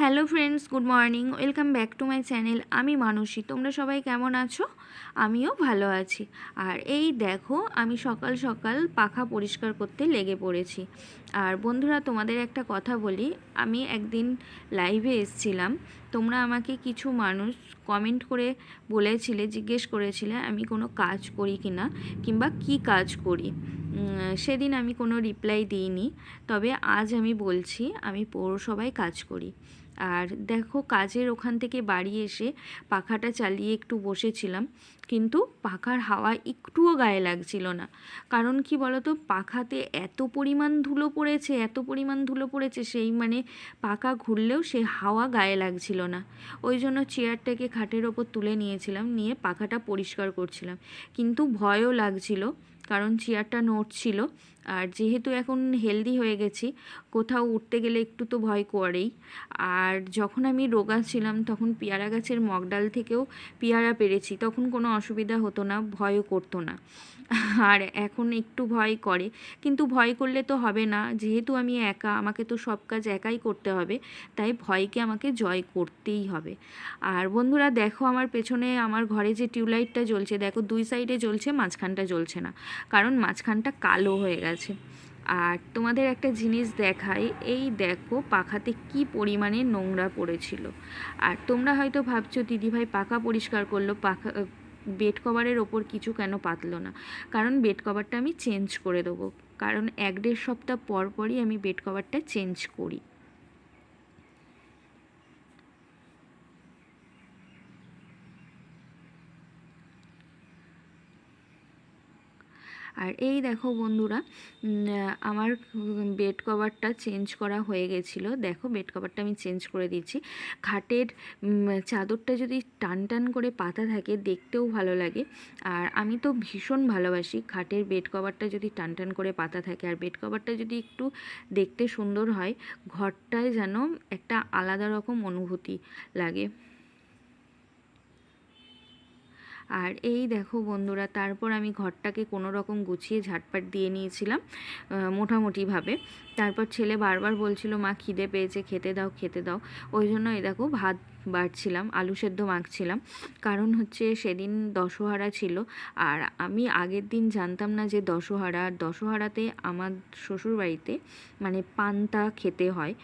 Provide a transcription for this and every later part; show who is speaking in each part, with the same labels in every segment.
Speaker 1: Hello friends, good morning. Welcome back to my channel. আমি মানসী। তোমরা সবাই কেমন আছো? আমিও ভালো আছি। আর এই দেখো, আমি সকাল সকাল পাখা পরিষ্কার করতে লেগে পড়েছি। আর বন্ধুরা, তোমাদের একটা কথা বলি। আমি একদিন লাইভে এসছিলাম। তোমরা আমাকে কিছু মানুষ কমেন্ট করে বলেছিলে, জিজ্ঞেস করেছিলে, আমি কোনো কাজ করি কি না কিংবা কি কাজ করি। সেদিন আমি কোনো রিপ্লাই দিইনি। তবে আজ আমি বলছি, আমি পৌরসভায় কাজ করি। আর দেখো কাজের ওখান থেকে বাড়ি এসে পাখাটা চালিয়ে একটু বসেছিলাম, কিন্তু পাখার হাওয়া একটুও গায়ে লাগছিল না। কারণ কি বলতো, পাখাতে এত পরিমাণ ধুলো পড়েছে, এত পরিমাণ ধুলো পড়েছে, সেই মানে পাখা ঘুরলেও সে হাওয়া গায়ে লাগছিল না। ওই জন্য চেয়ারটাকে খাটের ওপর তুলে নিয়েছিলাম, নিয়ে পাখাটা পরিষ্কার করছিলাম। কিন্তু ভয়ও লাগছিল কারণ চেয়ারটা নড়ছিল আর যেহেতু এখন হেলদি হয়ে গেছি, কোথাও উঠতে গেলে একটু তো ভয় করেই। আর যখন আমি রোগা ছিলাম, তখন পেয়ারা গাছের মগডাল থেকেও পেয়ারা পেরেছি। তখন কোনো অসুবিধা হতো না, ভয়ও করতো না। আর এখন একটু ভয় করে। কিন্তু ভয় করলে তো হবে না। যেহেতু আমি একা, আমাকে তো সব কাজ একাই করতে হবে। তাই ভয়কে আমাকে জয় করতেই হবে। আর বন্ধুরা, দেখো আমার পেছনে, আমার ঘরে যে টিউবলাইটটা জ্বলছে, দেখো দুই সাইডে জ্বলছে, মাঝখানটা জ্বলছে না। কারণ মাঝখানটা কালো হয়ে গেছে। আর তোমাদের একটা জিনিস দেখাই, এই দেখো পাখাতে কি পরিমাণে নোংরা পড়েছিল। আর তোমরা হয়তো ভাবছ, দিদিভাই, পাখা পরিষ্কার করল, পাখা বেড কভারের ওপর কিছু কেন পাতলো না? কারণ বেড কভারটা আমি চেঞ্জ করে দেবো। কারণ এক দেড় সপ্তাহ পর পরই আমি বেড কভারটা চেঞ্জ করি। আর এই দেখো বন্ধুরা আমার বেড কভারটা চেঞ্জ করা হয়ে গেছিল। দেখো বেড কভারটা আমি চেঞ্জ করে দিচ্ছি খাটের চাদরটা যদি টান টান করে পাতা থাকে, দেখতেও ভালো লাগে। আর আমি তো ভীষণ ভালোবাসি খাটের বেড কভারটা যদি টান টান করে পাতা থাকে। আর বেড কভারটা যদি একটু দেখতে সুন্দর হয়, ঘরটায় যেন একটা আলাদা রকম অনুভূতি লাগে। আর এই দেখো বন্ধুরা, তারপর আমি ঘরটাকে কোনো রকম গুছিয়ে ঝাটপাট দিয়ে নিয়েছিলাম মোটামুটিভাবে। তারপর ছেলে বারবার বলছিল, মা, খিদে পেয়েছে, খেতে দাও খেতে দাও। ওই জন্য এই দেখো ভাত বাড়ছিলাম, আলু সেদ্ধ মাখছিলাম। কারণ হচ্ছে সেদিন দশহারা ছিল, আর আমি আগের দিন জানতাম না যে দশহারা দশহারাতে আমার শ্বশুরবাড়িতে মানে পান্তা খেতে হয়।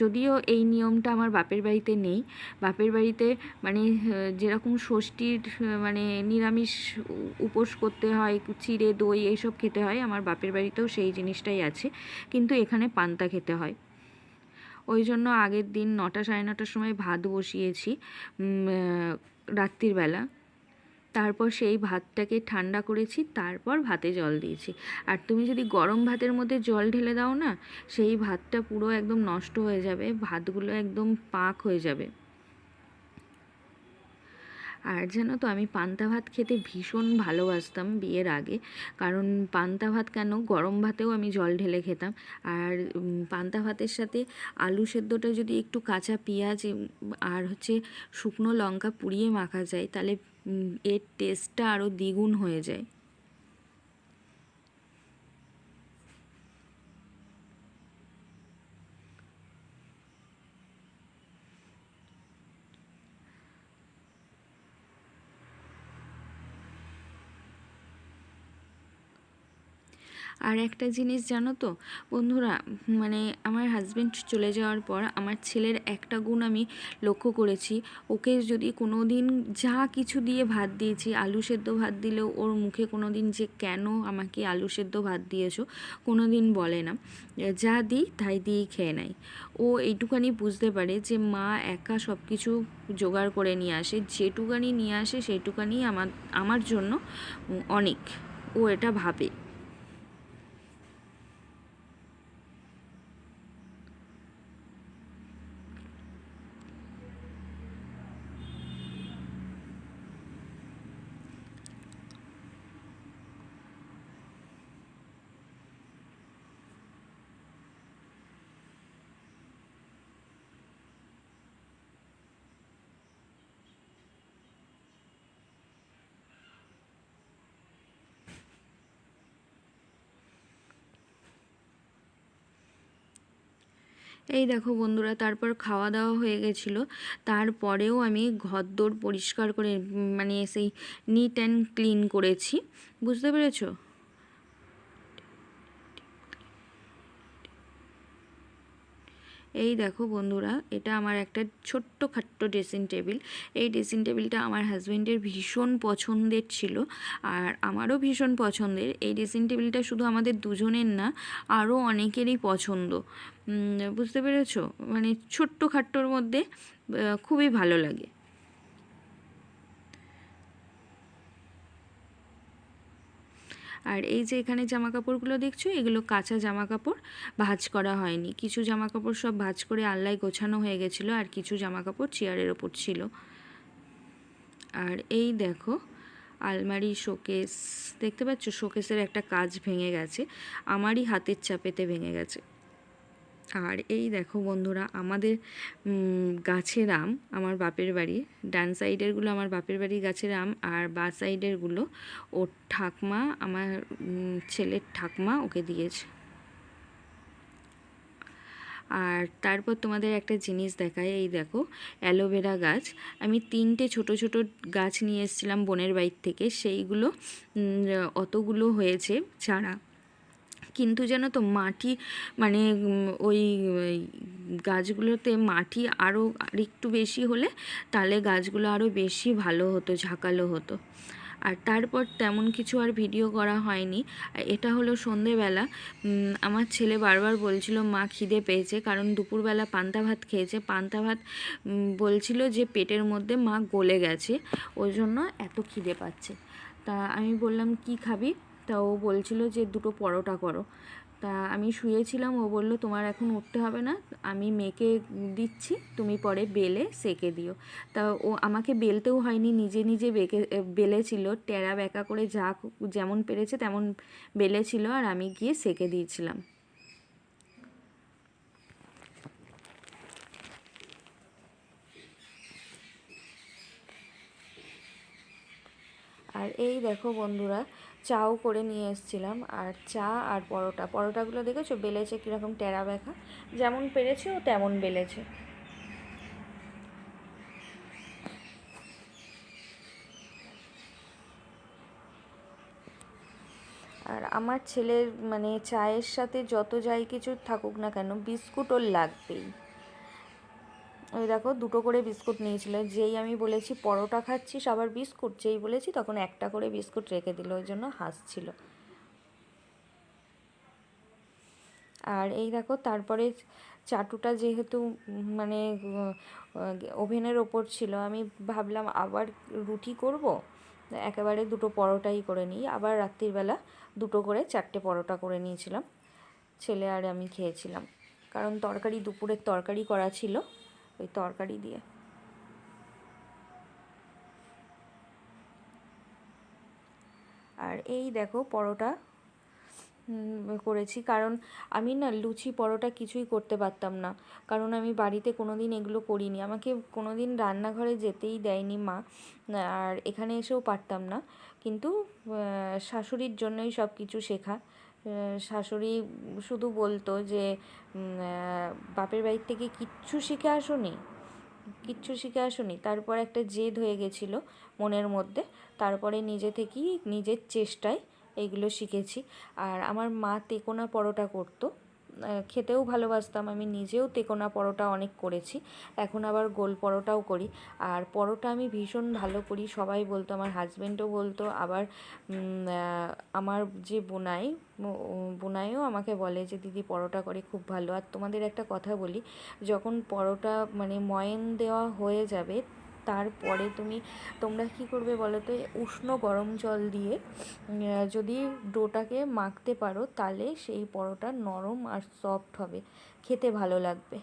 Speaker 1: যদিও এই নিয়মটা আমার বাপের বাড়িতে নেই। বাপের বাড়িতে মানে যেরকম ষষ্ঠীর মানে নিরামিষ উপোস করতে হয় চিড়ে দই এইসব খেতে হয়। আমার বাপের বাড়িতেও সেই জিনিসটাই আছে। কিন্তু এখানে পান্তা খেতে হয়। ওই জন্য আগের দিন নটা সাড়ে নটার সময় ভাত বসিয়েছি উম, আহ, রাত্রির বেলা। তারপর সেই ভাতটাকে ঠান্ডা করেছি তারপর ভাতে জল দিয়েছি। আর তুমি যদি গরম ভাতের মধ্যে জল ঢেলে দাও না সেই ভাতটা পুরো একদম নষ্ট হয়ে যাবে ভাতগুলো একদম পাক হয়ে যাবে। আর জানো তো, আমি পান্তা ভাত খেতে ভীষণ ভালোবাসতাম বিয়ের আগে। কারণ পান্তা ভাত কেন, গরম ভাতেও আমি জল ঢেলে খেতাম। আর পান্তা ভাতের সাথে আলু সেদ্ধটা যদি একটু কাঁচা পেঁয়াজ আর হচ্ছে শুকনো লঙ্কা পুড়িয়ে মাখা যায়, তাহলে এর টেস্টটা আরও দ্বিগুণ হয়ে যায়। আর একটা জিনিস জানো তো? বন্ধুরা মানে আমার হাজবেন্ড চলে যাওয়ার পর আমার ছেলের একটা গুণ আমি লক্ষ্য করেছি। ওকে যদি কোনো দিন যা কিছু দিয়ে ভাত দিয়েছি, আলু সেদ্ধ ভাত দিলেও ওর মুখে কোনো দিন যে কেন আমাকে আলু সেদ্ধ ভাত দিয়েছ কোনো দিন বলে না। যা দিই তাই দিয়েই খেয়ে নেয়। ও এইটুখানি বুঝতে পারে যে মা একা সব কিছু জোগাড় করে নিয়ে আসে, যেটুকানি নিয়ে আসে সেইটুকানি আমার আমার জন্য অনেক। ও এটা ভাবে। এই দেখো বন্ধুরা, তারপর খাওয়া দাওয়া হয়ে গেছিল। তারপরেও আমি ঘর ঘরদোর পরিষ্কার করে মানে সেই নিট অ্যান্ড ক্লিন করেছি। বুঝতে পেরেছ? এই দেখো বন্ধুরা, এটা আমার একটা ছোট্ট খাট্ট ড্রেসিং টেবিল এই ড্রেসিং টেবিলটা আমার হাজব্যান্ডের ভীষণ পছন্দের ছিল, আর আমারও ভীষণ পছন্দের। এই ড্রেসিং টেবিলটা শুধু আমাদের দুজনের না, আরও অনেকেরই পছন্দ। বুঝতে পেরেছ? মানে ছোট্ট খাট্টর মধ্যে খুবই ভালো লাগে। আর এই যে এখানে জামা কাপড়গুলো দেখছ, এগুলো কাঁচা জামা কাপড় ভাঁজ করা হয়নি। কিছু জামা কাপড় সব ভাঁজ করে আল্লায় গোছানো হয়ে গেছিল আর কিছু জামা কাপড় চেয়ারের ওপর ছিল। আর এই দেখো, আলমারি, শোকেস, দেখতে পাচ্ছ? শোকেসের একটা কাজ ভেঙে গেছে। আমারই হাতের চাপেতে ভেঙে গেছে। আর এই দেখো বন্ধুরা, আমাদের গাছের আম আমার বাপের বাড়ি। ডান সাইডেরগুলো আমার বাপের বাড়ি গাছের আম, আর বা সাইডেরগুলো ওর ঠাকমা, আমার ছেলের ঠাকমা ওকে দিয়েছে। আর তারপর তোমাদের একটা জিনিস দেখায় এই দেখো অ্যালোভেরা গাছ। আমি তিনটে ছোট ছোট গাছ নিয়ে এসেছিলাম বোনের বাড়ির থেকে, সেইগুলো অতগুলো হয়েছে চারা কিন্তু যেন তো মাটি মানে ওই গাছগুলোতে মাটি আরও একটু বেশি হলে তাহলে গাছগুলো আরও বেশি ভালো হতো, ঝাঁকালো হতো। আর তারপর তেমন কিছু আর ভিডিও করা হয়নি। এটা হলো সন্ধেবেলা। আমার ছেলে বারবার বলছিল, মা, খিদে পেয়েছে। কারণ দুপুরবেলা পান্তা ভাত খেয়েছে। পান্তা ভাত বলছিল যে পেটের মধ্যে মা গলে গেছে। ওই জন্য এত খিদে পাচ্ছে। তা আমি বললাম, কি খাবি? তা ও বলছিল যে, দুটো পরোটা করো। তা আমি শুয়েছিলাম, ও বলল, তোমার এখন উঠতে হবে না, আমি মেকে দিচ্ছি, তুমি পরে বেলে সেকে দিও। তা ও আমাকে বেলতেও হয়নি, নিজে নিজে বেকে বেলেছিল, টেরা বেঁকা করে যা যেমন পেরেছে তেমন বেলেছিল, আর আমি গিয়ে সেকে দিয়েছিলাম। আর এই দেখো বন্ধুরা, চাও করে নিয়ে এসেছিলাম। আর চা আর পরোটা, পরোটাগুলো দেখেছ? বেলেছে কীরকম টেরা ব্যাখা। যেমন পেরেছে ও তেমন বেলেছে। আর আমার ছেলের মানে চায়ের সাথে যত যাই কিছু থাকুক না কেন বিস্কুট ওর লাগবেই। ওই দেখো দুটো করে বিস্কুট নিয়েছিল। যেই আমি বলেছি পরোটা খাচ্ছিস, আবার বিস্কুট। যেই বলেছি তখন একটা করে বিস্কুট রেখে দিল, ওই জন্য হাসছিল। আর এই দেখো তারপরে চাটুটা যেহেতু মানে ওভেনের ওপর ছিল, আমি ভাবলাম আবার রুটি করব? একেবারে দুটো পরোটাই করে নিই। আবার রাত্রিবেলা দুটো করে চারটে পরোটা করে নিয়েছিলাম। ছেলে আর আমি খেয়েছিলাম। কারণ তরকারি, দুপুরের তরকারি করা ছিল। ওই তরকারি দিয়ে। আর এই দেখো পরোটা করেছি। কারণ আমি না লুচি পরোটা কিছুই করতে পারতাম না। কারণ আমি বাড়িতে কোনো দিন এগুলো করিনি। আমাকে কোনো দিন রান্নাঘরে যেতেই দেয়নি মা। আর এখানে এসেও পারতাম না। কিন্তু শাশুড়ির জন্যই সব কিছু শেখা। শাশুড়ি শুধু বলতো যে বাপের বাড়ির থেকে কিচ্ছু শিখে আসোনি, কিচ্ছু শিখে আসোনি। তারপর একটা জেদ হয়ে গেছিল মনের মধ্যে। তারপরে নিজে থেকেই নিজের চেষ্টায় এগুলো শিখেছি। আর আমার মা তেকোনা পরোটা করতো। খেতেও ভালোবাসতাম। আমি নিজেও তেকোনা পরোটা অনেক করেছি। এখন আবার গোল পরোটাও করি। আর পরোটা আমি ভীষণ ভালো করি। সবাই বলতো, আমার হাজব্যান্ডও বলতো। আবার আমার যে বোনাই বোনাইও আমাকে বলে যে, দিদি, পরোটা করে খুব ভালো। আর তোমাদের একটা কথা বলি, যখন পরোটা মানে ময়ান দেওয়া হয়ে যাবে তারপরে তুমি, তোমরা কি করবে বলো তো উষ্ণ গরম জল দিয়ে যদি ডোটাকে মাখতে পারো তাহলে সেই পরোটা নরম আর সফট হবে। খেতে ভালো লাগবে।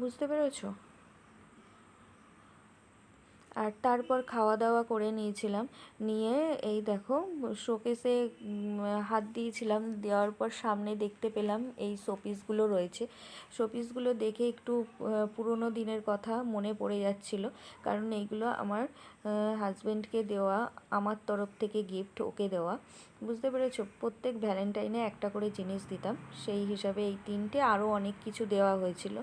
Speaker 1: বুঝতে পেরেছ? আর তারপর খাওয়া দাওয়া করে নিয়েছিলাম। নিয়ে এই দেখো, শোকেসে হাত দিয়েছিলাম। দেওয়ার পর সামনে দেখতে পেলাম এই শোপিসগুলো রয়েছে। শোপিসগুলো দেখে একটু পুরনো দিনের কথা মনে পড়ে যাচ্ছিল। কারণ এইগুলো আমার হাজব্যান্ডকে দেওয়া, আমার তরফ থেকে গিফট ওকে দেওয়া। বুঝতে পেরেছ? প্রত্যেক ভ্যালেন্টাইনে একটা করে জিনিস দিতাম। সেই হিসাবে এই তিনটে আরও অনেক কিছু দেওয়া হয়েছিল।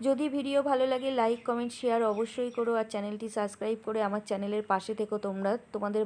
Speaker 1: যদি ভিডিও ভালো লাগে লাইক কমেন্ট শেয়ার অবশ্যই করো আর চ্যানেলটি সাবস্ক্রাইব করে আমার চ্যানেলের পাশে থেকো তোমরা। তোমাদের